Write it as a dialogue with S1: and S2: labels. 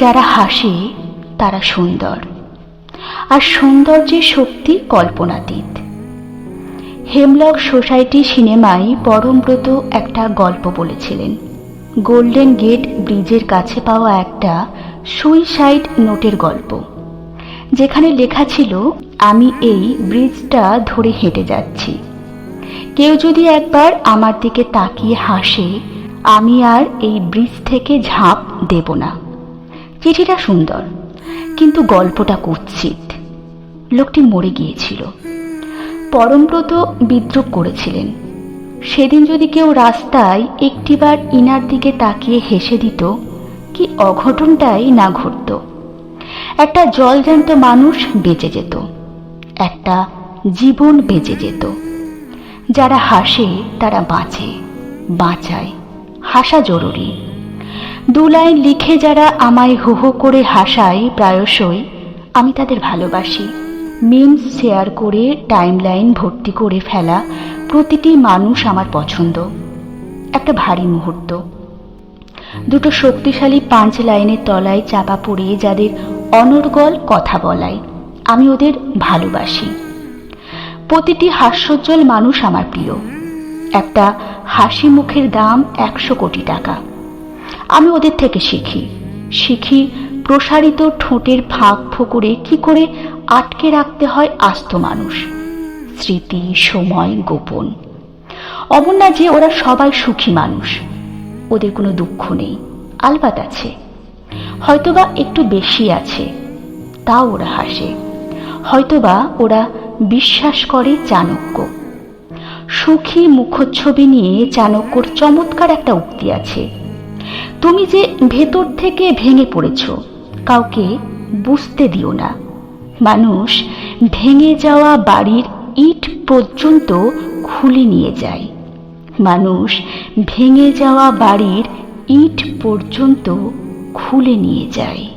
S1: যারা হাসে, তারা সুন্দর। আর সৌন্দর্যের শক্তি কল্পনাতীত। হেমলক সোসাইটি সিনেমায় পরমব্রত একটা গল্প বলেছিলেন। গোল্ডেন গেট ব্রিজের কাছে পাওয়া একটা সুইসাইড নোটের গল্প। যেখানে লেখা ছিল, আমি এই ব্রিজটা ধরে হেঁটে যাচ্ছি। কেউ যদি একবার আমার দিকে তাকিয়ে হাসে, আমি আর এই ব্রিজ থেকে ঝাঁপ দেব না। চিঠিটা সুন্দর, কিন্তু গল্পটা কুৎসিত। লোকটি মরে গিয়েছিল। পরমব্রত বিদ্রুপ করেছিলেন। সেদিন যদি কেউ রাস্তায় একটিবার ইনার দিকে তাকিয়ে হেসে দিত, কি অঘটনটাই না ঘটত। একটা জলজ্যান্ত মানুষ বেঁচে যেত, একটা জীবন বেঁচে যেত। যারা হাসে, তারা বাঁচে, বাঁচায়। হাসা জরুরি। দু লাইন লিখে যারা আমায় হো হো করে হাসায় প্রায়শই, আমি তাদের ভালোবাসি। মিমস শেয়ার করে টাইমলাইন ভর্তি করে ফেলা প্রতিটি মানুষ আমার পছন্দ। একটা ভারী মুহূর্ত। দুটো শক্তিশালী পাঁচ লাইনের তলায় চাপা পড়ে যাদের অনর্গল কথা বলায়, আমি ওদের ভালোবাসি। প্রতিটি হাস্যোজ্জ্বল মানুষ আমার প্রিয়। একটা হাসি মুখের দাম একশো কোটি টাকা। আমি ওদের থেকে শিখি। শিখি প্রসারিত ঠোঁটের ফাঁক ফোকরে কি করে আটকে রাখতে হয় আস্ত মানুষ। স্মৃতি, সময়, গোপন। অমন না যে ওরা সবাই সুখী মানুষ। ওদের কোনো দুঃখ নেই, আলবাত আছে। হয়তোবা একটু বেশি আছে, তাও ওরা হাসে। হয়তোবা ওরা বিশ্বাস করে চাণক্য। সুখী মুখচ্ছবি নিয়ে চাণক্যর চমৎকার একটা উক্তি আছে। তুমি যে ভেতর থেকে ভেঙে পড়েছ, কাউকে বুঝতে দিও না। মানুষ ভেঙে যাওয়া বাড়ির ইট পর্যন্ত খুলে নিয়ে যায়। মানুষ ভেঙে যাওয়া বাড়ির ইট পর্যন্ত খুলে নিয়ে যায়।